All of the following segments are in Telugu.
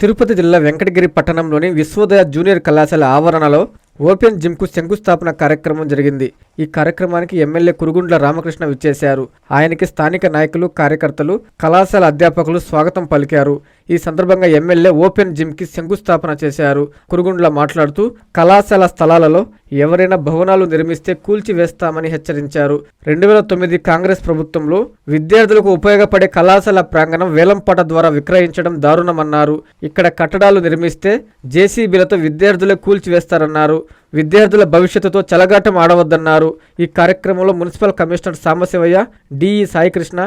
తిరుపతి జిల్లా వెంకటగిరి పట్టణంలోని విశ్వోదయ జూనియర్ కళాశాల ఆవరణలో ఓపెన్ జిమ్కు శంకుస్థాపన కార్యక్రమం జరిగింది. ఈ కార్యక్రమానికి ఎమ్మెల్యే కురుగుండ్ల రామకృష్ణ విచ్చేశారు. ఆయనకి స్థానిక నాయకులు కార్యకర్తలు కళాశాల అధ్యాపకులు స్వాగతం పలికారు. ఈ సందర్భంగా ఎమ్మెల్యే ఓపెన్ జిమ్కి శంకుస్థాపన చేశారు. కురుగుండ్ల మాట్లాడుతూ కళాశాల స్థలాలలో ఎవరైనా భవనాలు నిర్మిస్తే కూల్చివేస్తామని హెచ్చరించారు. రెండు వేల తొమ్మిది కాంగ్రెస్ ప్రభుత్వంలో విద్యార్థులకు ఉపయోగపడే కళాశాల ప్రాంగణం వేలంపాట ద్వారా విక్రయించడం దారుణమన్నారు. ఇక్కడ కట్టడాలు నిర్మిస్తే జేసీబీలతో విద్యార్థులే కూల్చివేస్తారన్నారు విద్యార్థుల భవిష్యత్తుతో చెలగాటం ఆడవద్దన్నారు. ఈ కార్యక్రమంలో municipal commissioner Sambasivaiah DE Saikrishna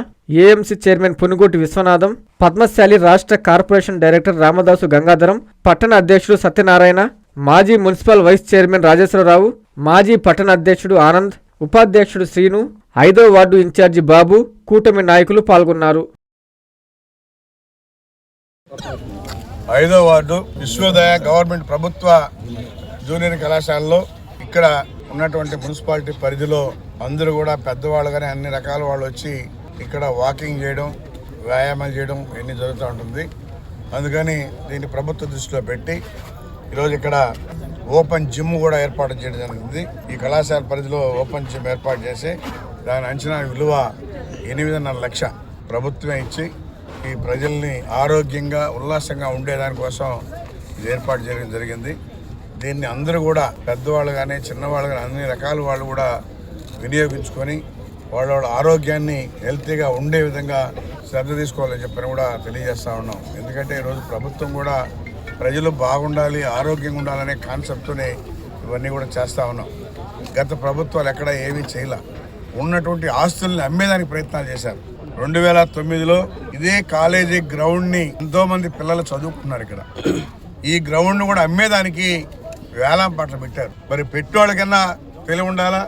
AMC chairman Punugoti Viswanatham Padmasali రాష్ట్ర కార్పొరేషన్ డైరెక్టర్ రామదాసు గంగాధరం పట్టణ అధ్యక్షుడు సత్యనారాయణ మాజీ మున్సిపల్ వైస్ చైర్మన్ రాజేశ్వరరావు మాజీ పట్టణ అధ్యక్షుడు ఆనంద్ ఉపాధ్యక్షుడు శ్రీను ఐదో వార్డు ఇన్ఛార్జి బాబు కూటమి నాయకులు పాల్గొన్నారు. ఐదో వార్డు విశ్వోదయ గవర్నమెంట్ ప్రభుత్వ జూనియర్ కళాశాలలో ఇక్కడ ఉన్నటువంటి మున్సిపాలిటీ పరిధిలో అందరూ కూడా పెద్దవాళ్ళు కానీ అన్ని రకాల వాళ్ళు వచ్చి ఇక్కడ వాకింగ్ చేయడం వ్యాయామాలు చేయడం ఇవన్నీ జరుగుతూ ఉంటుంది. అందుకని దీన్ని ప్రభుత్వ దృష్టిలో పెట్టి ఈరోజు ఇక్కడ ఓపెన్ జిమ్ కూడా ఏర్పాటు చేయడం జరిగింది. ఈ కళాశాల పరిధిలో ఓపెన్ జిమ్ ఏర్పాటు చేసి దాని అంచనా విలువ ఎనిమిదిన్నర లక్ష ప్రభుత్వమే ఇచ్చి ఈ ప్రజల్ని ఆరోగ్యంగా ఉల్లాసంగా ఉండేదానికోసం ఇది ఏర్పాటు చేయడం జరిగింది. దీన్ని అందరూ కూడా పెద్దవాళ్ళు కానీ చిన్నవాళ్ళు కానీ అన్ని రకాల వాళ్ళు కూడా వినియోగించుకొని వాళ్ళ వాళ్ళ ఆరోగ్యాన్ని హెల్తీగా ఉండే విధంగా శ్రద్ధ తీసుకోవాలని చెప్పని కూడా తెలియజేస్తూ ఉన్నాం. ఎందుకంటే ఈరోజు ప్రభుత్వం కూడా ప్రజలు బాగుండాలి ఆరోగ్యంగా ఉండాలనే కాన్సెప్ట్తోనే ఇవన్నీ కూడా చేస్తూ ఉన్నాం. గత ప్రభుత్వాలు ఎక్కడ ఏమీ చేయలే. ఉన్నటువంటి ఆస్తుల్ని అమ్మేదానికి ప్రయత్నాలు చేశారు. రెండు వేల తొమ్మిదిలో ఇదే కాలేజీ గ్రౌండ్ని ఎంతోమంది పిల్లలు చదువుకున్నారు ఇక్కడ. ఈ గ్రౌండ్ను కూడా అమ్మేదానికి వేలం పట్ల పెట్టారు. మరి పెట్టేవాళ్ళకన్నా తెలివి ఉండాలా?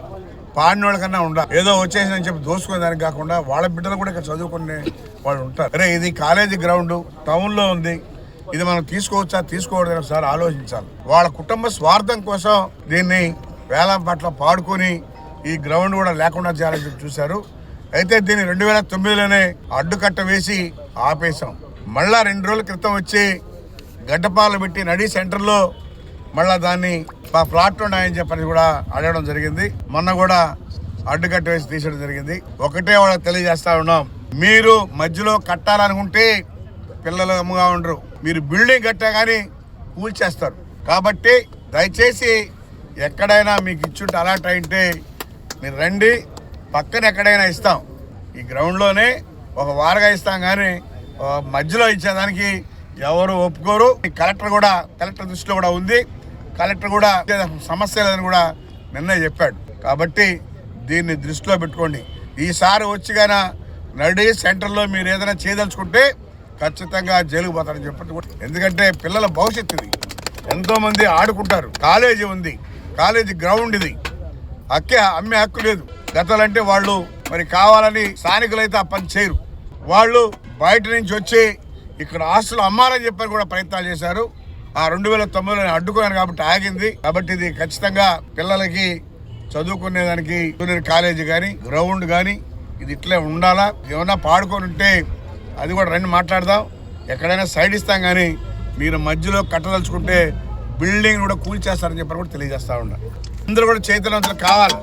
పాడినోళ్ళకన్నా ఉండాలి? ఏదో వచ్చేసిందని చెప్పి దోసుకునే దానికి కాకుండా వాళ్ళ బిడ్డలు కూడా ఇక్కడ చదువుకునే వాళ్ళు ఉంటారు. అరే ఇది కాలేజీ గ్రౌండ్ టౌన్లో ఉంది. ఇది మనం తీసుకోవచ్చా తీసుకోవడం ఒకసారి ఆలోచించాలి. వాళ్ళ కుటుంబ స్వార్థం కోసం దీన్ని వేలం పట్ల పాడుకొని ఈ గ్రౌండ్ కూడా లేకుండా చేయాలని చెప్పి చూశారు. అయితే దీన్ని రెండు వేల తొమ్మిదిలోనే అడ్డుకట్ట వేసి ఆపేశాం. మళ్ళా రెండు రోజుల క్రితం వచ్చి గడ్డపాలు పెట్టి నడి సెంటర్లో మళ్ళా దాన్ని మా ఫ్లాట్ ఉన్నాయని చెప్పని కూడా అడగడం జరిగింది. మొన్న కూడా అడ్డుకట్ట వేసి తీసడం జరిగింది. ఒకటే వాళ్ళకి తెలియజేస్తా ఉన్నాం. మీరు మధ్యలో కట్టాలనుకుంటే పిల్లలు అమ్మగా ఉండరు. మీరు బిల్డింగ్ కట్టా కానీ కూల్చేస్తారు కాబట్టి దయచేసి ఎక్కడైనా మీకు ఇచ్చుంటే అలాట్ అయింటే మీరు రండి. పక్కన ఎక్కడైనా ఇస్తాం. ఈ గ్రౌండ్లోనే ఒక వారగా ఇస్తాం కానీ మధ్యలో ఇచ్చేదానికి ఎవరు ఒప్పుకోరు. కలెక్టర్ కూడా కలెక్టర్ దృష్టిలో కూడా ఉంది. కలెక్టర్ కూడా సమస్య లేదని కూడా నిన్నే చెప్పాడు. కాబట్టి దీన్ని దృష్టిలో పెట్టుకోండి. ఈసారి వచ్చి గాన నడి సెంటర్లో మీరు ఏదైనా చేయదలుచుకుంటే ఖచ్చితంగా జైలుకు పోతారని చెప్పండి ఎందుకంటే పిల్లల భవిష్యత్తు ఇది. ఎంతోమంది ఆడుకుంటారు. కాలేజీ ఉంది. కాలేజీ గ్రౌండ్ ఇది. హక్కే అమ్మే హక్కు లేదు. గతాలంటే వాళ్ళు మరి కావాలని స్థానికులైతే ఆ పని చేయరు. వాళ్ళు బయట నుంచి వచ్చి ఇక్కడ ఆస్తులు అమ్మాలని చెప్పని కూడా ప్రయత్నాలు చేశారు. ఆ రెండు వేల తొమ్మిదిలో అడ్డుకున్నాను కాబట్టి ఆగింది. కాబట్టి ఇది ఖచ్చితంగా పిల్లలకి చదువుకునేదానికి జూనియర్ కాలేజీ కానీ గ్రౌండ్ కానీ ఇది ఇట్లే ఉండాలా? ఏమన్నా పాడుకొని ఉంటే అది కూడా రండి మాట్లాడదాం. ఎక్కడైనా సైడ్ ఇస్తాం కానీ మీరు మధ్యలో కట్టదలుచుకుంటే బిల్డింగ్ కూడా కూల్చేస్తారని చెప్పి కూడా తెలియజేస్తా ఉన్నా. అందరూ కూడా చైతన్యవంతులు కావాలి.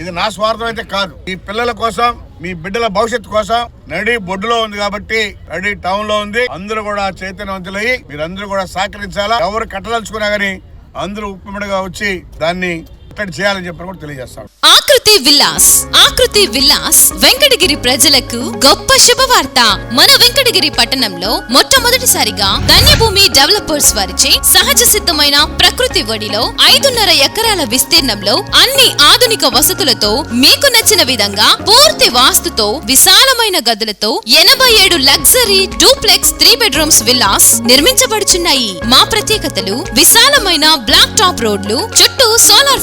ఇది నా స్వార్థం అయితే కాదు. ఈ పిల్లల కోసం మీ బిడ్డల భవిష్యత్తు కోసం నడి బొడ్డులో ఉంది కాబట్టి నడి టౌన్లో ఉంది. అందరూ కూడా చైతన్యవంతులయ్యి మీరందరూ కూడా సహకరించాలా? ఎవరు కట్టదలుచుకున్నా గానీ అందరూ ఉప్పిమడిగా వచ్చి దాన్ని కట్టడి చేయాలని చెప్పి కూడా తెలియజేస్తాను ఆకృతి విల్లాస్ ఆకృతి విల్లాస్ వెంకటగిరి ప్రజలకు గొప్ప శుభవార్త. మన వెంకటగిరి పట్టణంలో మొట్టమొదటిసారిగా ధన్యభూమి డెవలపర్స్ వారిచే సహజ సిద్ధమైన ప్రకృతి ఒడిలో ఐదున్నర ఎకరాల విస్తీర్ణంలో అన్ని ఆధునిక వసతులతో మీకు నచ్చిన విధంగా పూర్తి వాస్తుతో విశాలమైన గదులతో ఎనభై ఏడు luxury duplex three bedrooms villas నిర్మించబడుచున్నాయి. మా ప్రత్యేకతలు విశాలమైన బ్లాక్ టాప్ రోడ్లు చుట్టూ సోలార్